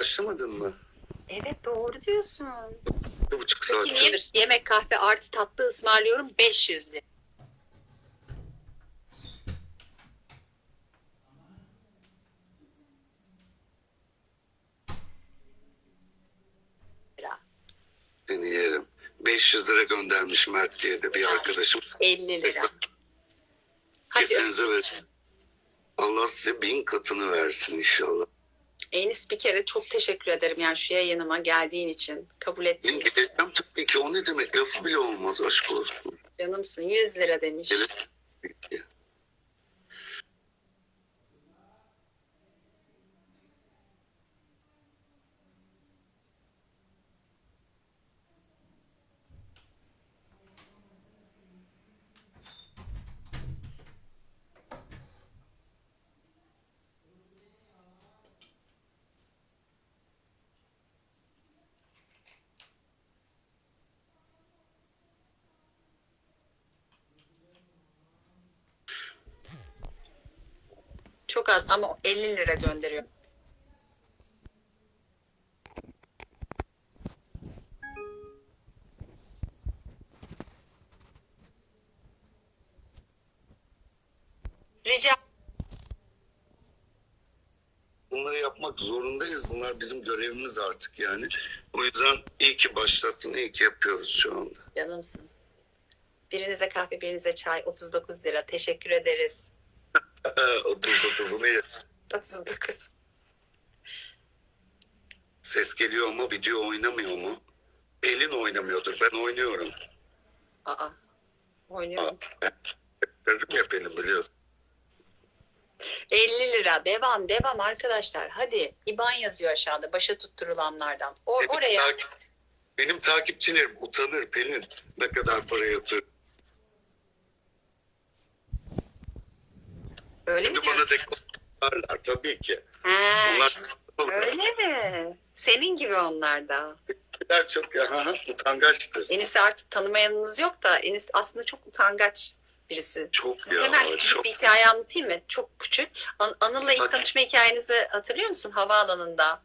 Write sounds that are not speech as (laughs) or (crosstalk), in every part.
Başlamadın mı? Evet doğru diyorsun. Bir buçuk saat. Peki niye yemek kahve artı tatlı ısmarlıyorum 500 lira. Seni yerim. 500 lira göndermiş Mert diye de bir arkadaşım. 50 lira. Hadi Kesinize versin. Allah size bin katını versin inşallah. Enis bir kere çok teşekkür ederim yani şu yayınıma geldiğin için. Kabul ettiğin için. geleceğim tabii ki o ne demek lafı bile olmaz aşk olsun. Canımsın 100 lira demiş. Gelip Çok az ama 50 lira gönderiyor. Rica Bunları yapmak zorundayız. Bunlar bizim görevimiz artık yani. O yüzden iyi ki başlattın, iyi ki yapıyoruz şu anda. canımsın. Birinize kahve, birinize çay 39 lira. Teşekkür ederiz. 39'unu ye. 39. Ses geliyor mu? Video oynamıyor mu? Elin oynamıyordur. Ben oynuyorum. Aa. Aa, Oynuyorum. Dedim ya benim biliyorsun. 50 lira. Devam, devam arkadaşlar. Hadi. İban yazıyor aşağıda. Başa tutturulanlardan. O, Benim, oraya. takip- benim takipçilerim utanır Pelin. Ne kadar para yatır. Öyle mi diyorsun? deklarlar tabii ki. Ha, Onlar öyle mi? Senin gibi onlar da. Onlar çok ya, ha, ha, utangaçtır. Enis'i artık tanımayanınız yok da Enis aslında çok utangaç birisi. Çok ya. Hemen küçük çok. bir hikaye anlatayım mı? Çok küçük. An- Anıl'la ilk Hadi. tanışma hikayenizi hatırlıyor musun? Havaalanında.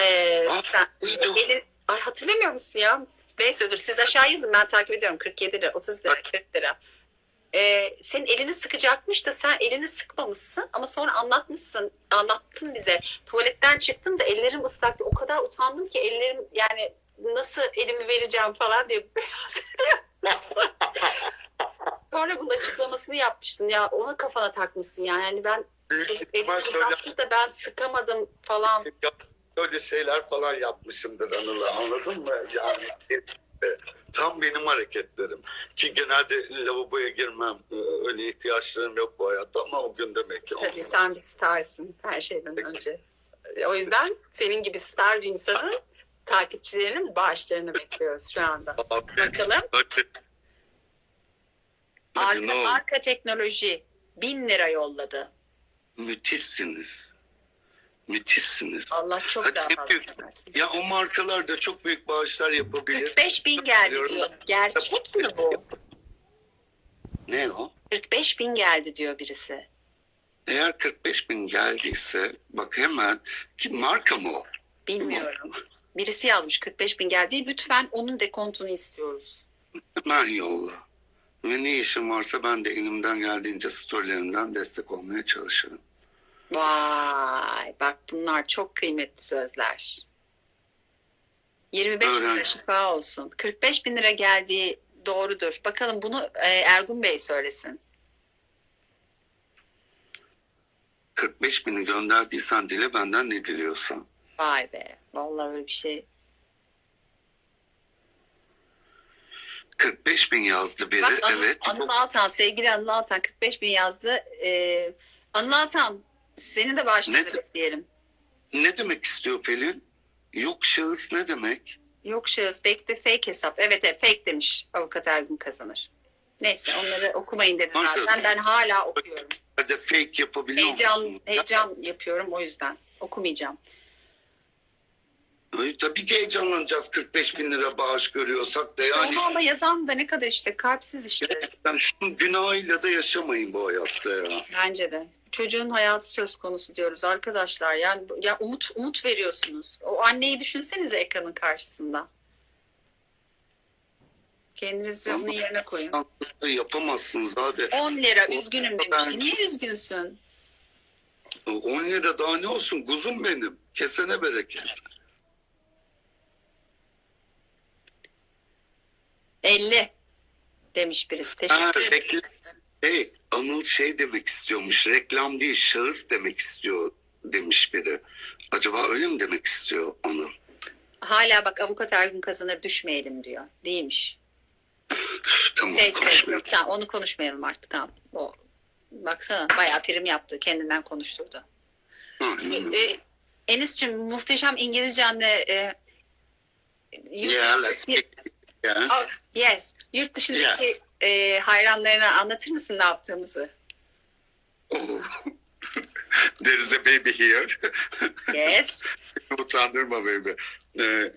Ee, Aa, sen, elin, ay hatırlamıyor musun ya? Neyse dur siz aşağı yazın ben takip ediyorum. 47 lira, 30 lira, 40 lira. Ee, senin elini sıkacakmış da sen elini sıkmamışsın ama sonra anlatmışsın, anlattın bize. Tuvaletten çıktım da ellerim ıslaktı. O kadar utandım ki ellerim yani nasıl elimi vereceğim falan diye. (laughs) Sonra bunun açıklamasını yapmışsın ya onu kafana takmışsın yani. yani ben şöyle, uzattı da ben sıkamadım falan. öyle şeyler falan yapmışımdır Anıl'a anladın mı? Yani e, tam benim hareketlerim. Ki genelde lavaboya girmem. Ee, Öyle ihtiyaçlarım yok bu hayatta ama o gün demek ki. Tabii olmadı. sen bir starsın her şeyden önce. O yüzden senin gibi star bir insanın takipçilerinin bağışlarını bekliyoruz şu anda. Abi, Bakalım. Hadi. Arka, arka teknoloji bin lira yolladı. Müthişsiniz. Müthişsiniz. Allah çok Hadi daha fazla versin. Ya o markalar da çok büyük bağışlar yapabilir. 45 bin geldi diyor. Gerçek mi bu? Ne o? 45 bin geldi diyor birisi. Eğer 45 bin geldiyse bak hemen ki marka mı o? Bilmiyorum. Birisi yazmış 45 bin geldi. Lütfen onun dekontunu istiyoruz. Hemen yolla. Ve ne işim varsa ben de elimden geldiğince storylerimden destek olmaya çalışırım. Vay bak bunlar çok kıymetli sözler. 25 lira Öğren. şifa olsun. 45 bin lira geldiği doğrudur. Bakalım bunu e, Ergun Bey söylesin. 45 bini gönderdiysen dile benden ne diliyorsan. Vay be. Vallahi öyle bir şey. 45 bin yazdı biri. Bak Anıl, evet. Anıl Altan, sevgili Anıl Altan 45 bin yazdı. Ee, Anıl Altan seni de başlarına Ne? bekleyelim. Ne demek istiyor Pelin? Yok şahıs ne demek? Yok şahıs belki de fake hesap. Evet, evet fake demiş avukat Ergun kazanır. Neyse onları okumayın dedi zaten. Ben hala okuyorum. Hadi fake yapabiliyor Heyecan, musun? heyecan yapıyorum o yüzden. Okumayacağım. Ay, tabii ki heyecanlanacağız 45 bin lira bağış görüyorsak da İşte yani. onu ama yazan da ne kadar işte kalpsiz işte. Gerçekten şunun günahıyla da yaşamayın bu hayatta ya. Bence de. Çocuğun hayatı söz konusu diyoruz arkadaşlar. Yani ya umut umut veriyorsunuz. O anneyi düşünsenize ekranın karşısında. Kendinizi onun yerine koyun. Yapamazsınız abi. 10 lira üzgünüm ben- demişti. Niye üzgünsün? 10 lira daha ne olsun? Kuzum benim. Kesene bereket. 50 demiş birisi. Ha, Teşekkür ederim. Hey, Anıl şey demek istiyormuş. Reklam değil, şahıs demek istiyor demiş biri. Acaba öyle mi demek istiyor Anıl? Hala bak avukat her gün kazanır düşmeyelim diyor. Değilmiş. Tamam Peki, konuşmayalım. tamam, onu konuşmayalım artık tamam. O, baksana bayağı prim yaptı. Kendinden konuşturdu. Hı, hı. E, Enis'cim muhteşem İngilizcenle e, yurt Yeah, dışı- let's speak. Yeah. Oh, yes. Yurt dışındaki e, hayranlarına anlatır mısın ne yaptığımızı? There is a baby here. Yes. (laughs) Utandırma baby. Ee,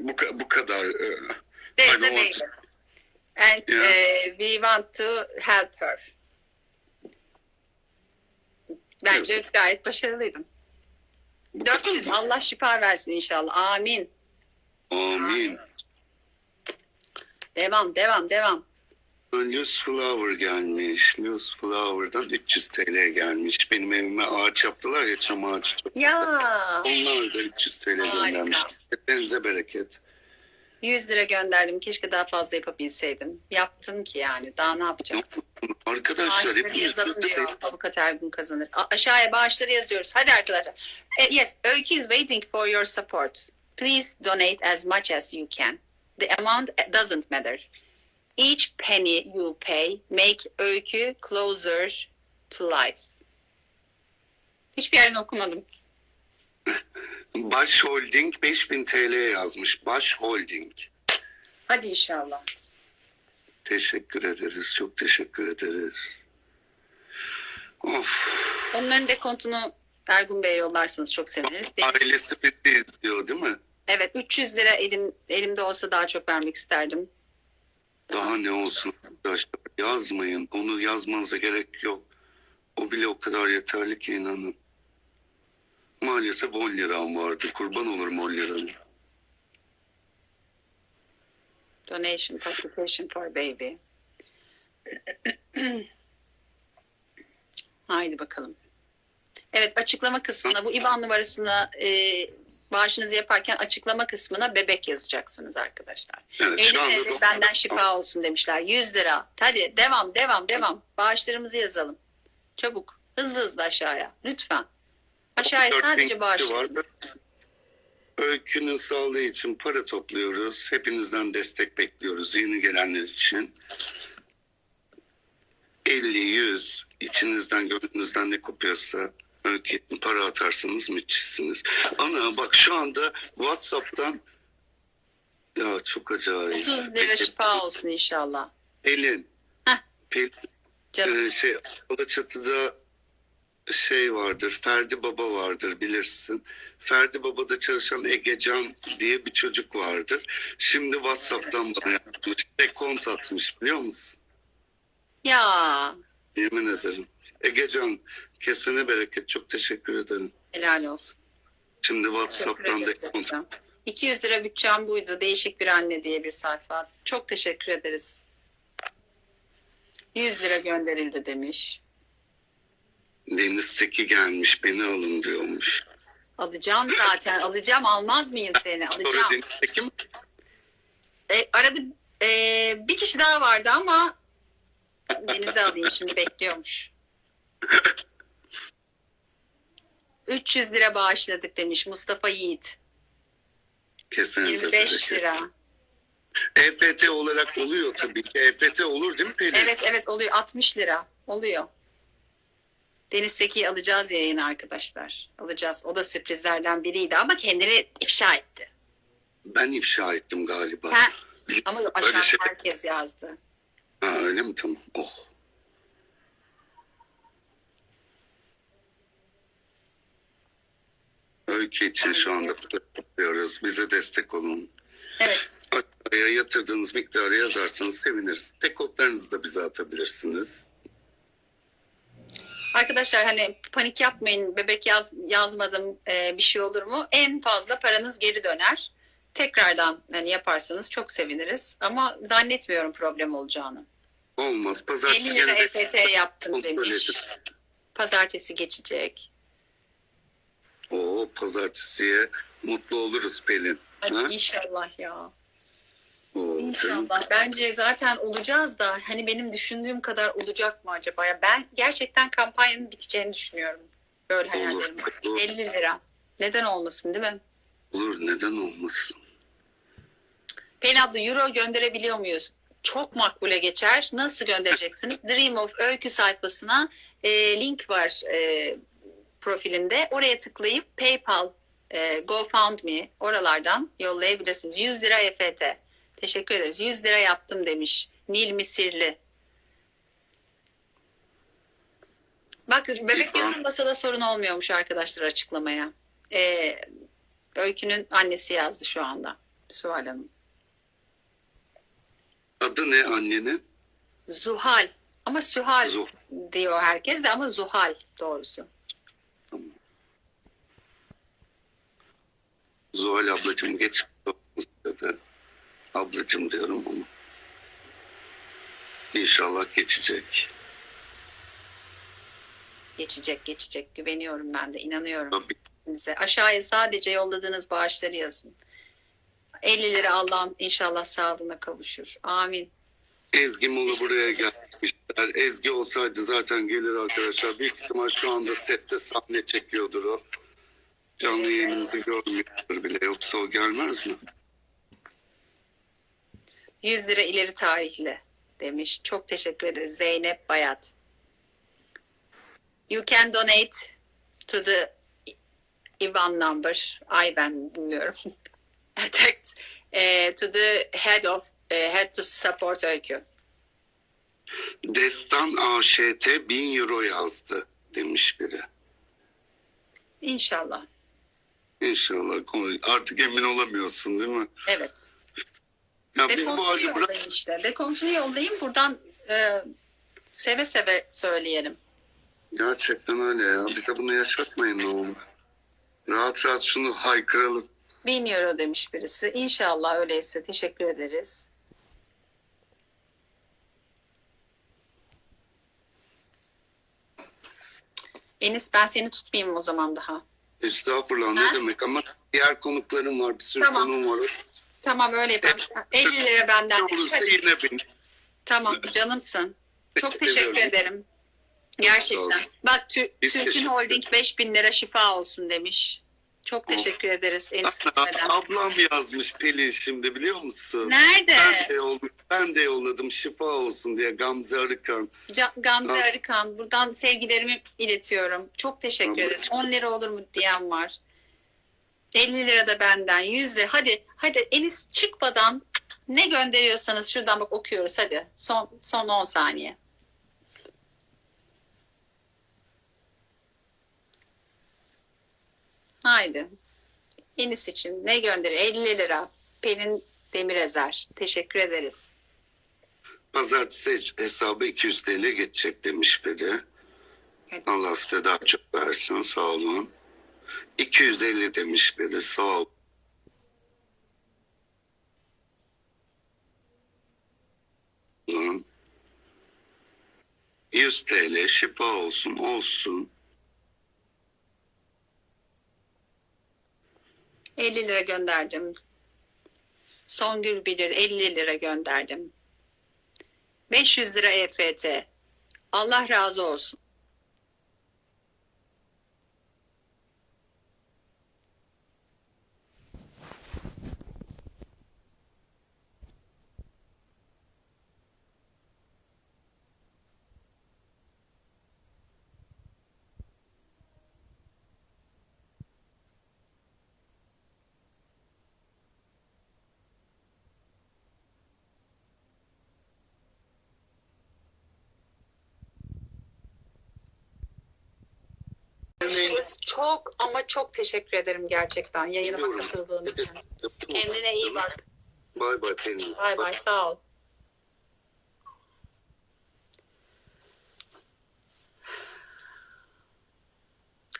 bu, bu kadar. Ee, There's I a baby. And Yeah. e, we want to help her. Bence gayet başarılıydın. bu 400 mı? Allah şifa versin inşallah. Amin. Amin. Devam, devam, devam. Loose Flower gelmiş. Loose Flower'dan 300 TL gelmiş. Benim evime ağaç yaptılar ya çam ağacı. Ya Onlar da 300 TL Harika. göndermiş. Denize bereket. 100 lira gönderdim. Keşke daha fazla yapabilseydim. Yaptın ki yani. Daha ne yapacaksın? Arkadaşlar Bağışları yazalım diyor. Avukat Ergun kazanır. A- aşağıya bağışları yazıyoruz. Hadi arkadaşlar. Eh, yes, Öykü is waiting for your support. Please donate as much as you can. The amount doesn't matter. Each penny you pay make Öykü closer to life. Hiçbir yerini okumadım. Baş Holding 5000 TL yazmış. Baş Holding. Hadi inşallah. Teşekkür ederiz. Çok teşekkür ederiz. Of. Onların dekontunu Ergun Bey'e yollarsanız çok seviniriz. Deniz- Ailesi bizi izliyor değil mi? Evet 300 lira elim, elimde olsa daha çok vermek isterdim. Daha ne olsun arkadaşlar. Yazmayın. Onu yazmanıza gerek yok. O bile o kadar yeterli ki inanın. Maalesef 10 liram vardı. Kurban olurum 10 liranın. Donation publication for baby. (clears throat) Haydi bakalım. Evet açıklama kısmına bu IBAN numarasına e, bağışınızı yaparken açıklama kısmına bebek yazacaksınız arkadaşlar. Evet, 50 şu anda TL benden şifa olsun demişler. 100 lira. Hadi devam devam devam. Bağışlarımızı yazalım. Çabuk. Hızlı hızlı aşağıya. Lütfen. Aşağıya 14 bin sadece kişi bağış var. yazın. Öykünün sağlığı için para topluyoruz. Hepinizden destek bekliyoruz yeni gelenler için. 50, 100 içinizden gönlünüzden ne kopuyorsa için para atarsanız müthişsiniz. Ana bak şu anda WhatsApp'tan ya çok acayip. 30 lira şifa olsun inşallah. Pelin. Heh. Pelin Canım. ee, şey Alaçatı'da şey vardır, Ferdi Baba vardır bilirsin. Ferdi Baba'da çalışan Egecan diye bir çocuk vardır. Şimdi WhatsApp'tan bana yapmış, dekont atmış biliyor musun? Ya Yemin ederim. Egecan kesene bereket çok teşekkür ederim. helal olsun. Şimdi WhatsApp'tan dekont. hocam. 200 lira bütçem buydu. Değişik bir anne diye bir sayfa. Çok teşekkür ederiz. 100 lira gönderildi demiş. Deniz Seki gelmiş beni alın diyormuş. Alacağım zaten. Alacağım almaz mıyım seni? Alacağım. Deniz Seki mi? E, arada e, bir kişi daha vardı ama Deniz'e alayım şimdi bekliyormuş. (laughs) 300 lira bağışladık demiş Mustafa Yiğit. Kesenize 25 bereket. lira. EFT olarak oluyor tabii ki. EFT olur değil mi Pelin? Evet evet oluyor 60 lira oluyor. Deniz Seki'yi alacağız yayına arkadaşlar. Alacağız. O da sürprizlerden biriydi ama kendini ifşa etti. Ben ifşa ettim galiba. Ha, ama aşağı Öyle şey- herkes yazdı. Ha, öyle mi? Tamam. Oh. Öykü için şu anda yapıyoruz. Bize destek olun. Evet. Aşağıya yatırdığınız miktarı yazarsanız seviniriz. Tek kodlarınızı da bize atabilirsiniz. Arkadaşlar hani panik yapmayın. Bebek yaz, yazmadım e, bir şey olur mu? En fazla paranız geri döner. Tekrardan hani yaparsanız çok seviniriz. Ama zannetmiyorum problem olacağını. Olmaz. 50 Pazartesi lira gene de EFT yaptım demiş. Pazartesi geçecek. Oo, pazartesiye mutlu oluruz Pelin. Hadi Ha? inşallah ya. Canım. İnşallah. Bence zaten olacağız da hani benim düşündüğüm kadar olacak mı acaba? Ya ben gerçekten kampanyanın biteceğini düşünüyorum. Böyle hayallerim var. Olur, olur. 50 lira. Neden olmasın değil mi? Olur neden olmasın? Pelin abla euro gönderebiliyor muyuz? Çok makbule geçer. Nasıl göndereceksiniz? (laughs) Dream of Öykü sayfasına e, link var e, profilinde. Oraya tıklayıp PayPal, e, GoFundMe oralardan yollayabilirsiniz. 100 lira EFT. Teşekkür ederiz. 100 lira yaptım demiş. Nil Misirli. Bak bebek yazılmasa da sorun olmuyormuş arkadaşlar açıklamaya. E, Öykü'nün annesi yazdı şu anda. Suhal Hanım. Adı ne annenin? Zuhal. Ama Sühal Zuh. diyor herkes de ama Zuhal doğrusu. Zuhal ablacığım geç dedi. Ablacığım diyorum ama. İnşallah geçecek. Geçecek geçecek. Güveniyorum ben de. inanıyorum Tabii. size. Aşağıya sadece yolladığınız bağışları yazın. 50 lira Allah'ım inşallah sağlığına kavuşur. Amin. Ezgi Teşekkür buraya gelmişler. Ezgi olsaydı zaten gelir arkadaşlar. Büyük ihtimal şu anda sette sahne çekiyordur o. Canlı yayınınızı görmüyordur bile. Yoksa o gelmez mi? 100 lira ileri tarihli demiş. Çok teşekkür ederiz Zeynep Bayat. You can donate to the IBAN number. Ay ben bilmiyorum. (laughs) Text eh, to the head of eh, head to support öykü. Destan AŞT 1000 euro yazdı demiş biri. İnşallah. İnşallah. Artık emin olamıyorsun değil mi? Evet. Ya biz bu halde bırak işte. Dekontunu yollayın. Buradan e, seve seve söyleyelim. Gerçekten öyle ya. Bize bunu yaşatmayın ne olur. Rahat rahat şunu haykıralım. 1000 euro demiş birisi. İnşallah öyleyse. Teşekkür ederiz. Enis ben seni tutmayayım o zaman daha. Estağfurullah Ha? ne demek ama diğer konuklarım var. Bir sürü Tamam. konum var. Tamam öyle yapalım. 50 lira benden Ne demiş. olursa Hadi. yine benim. Tamam canımsın. Çok Teşekkür ediyorum. ederim. Gerçekten. Bak Tür- Biz Türk'ün teşekkür Holding 5000 lira şifa olsun demiş. Çok teşekkür ederiz Enis gitmeden. Ablam yazmış Pelin şimdi biliyor musun? Nerede? Ben de, yolladım, ben de yolladım şifa olsun diye Gamze Arıkan. Ca- Gamze Ha. Arıkan. Buradan sevgilerimi iletiyorum. Çok teşekkür Tamam. ederiz. 10 lira olur mu diyen var. 50 lira da benden. 100 lira. Hadi hadi Enis çıkmadan ne gönderiyorsanız şuradan bak okuyoruz hadi. Son son 10 saniye. Haydi. Enis için ne gönderiyor? 50 lira. Pelin Demirezer. Teşekkür ederiz. Pazartesi hesabı 200 TL geçecek demiş biri. Hadi. Allah size daha çok versin sağ olun. 250 demiş biri sağ ol. Olun. 100 TL şifa olsun olsun. 50 lira gönderdim. Songül bilir 50 lira gönderdim. 500 lira EFT. Allah razı olsun. Çok ama çok teşekkür ederim gerçekten yayınıma katıldığın için. Kendine iyi bak. Bay bay. Bay bay sağ ol.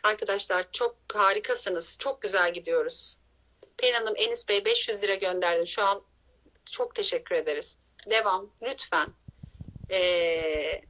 Arkadaşlar çok harikasınız. Çok güzel gidiyoruz. Pelin Hanım, Enis Bey 500 lira gönderdim. Şu an çok teşekkür ederiz. Devam. Lütfen. Ee,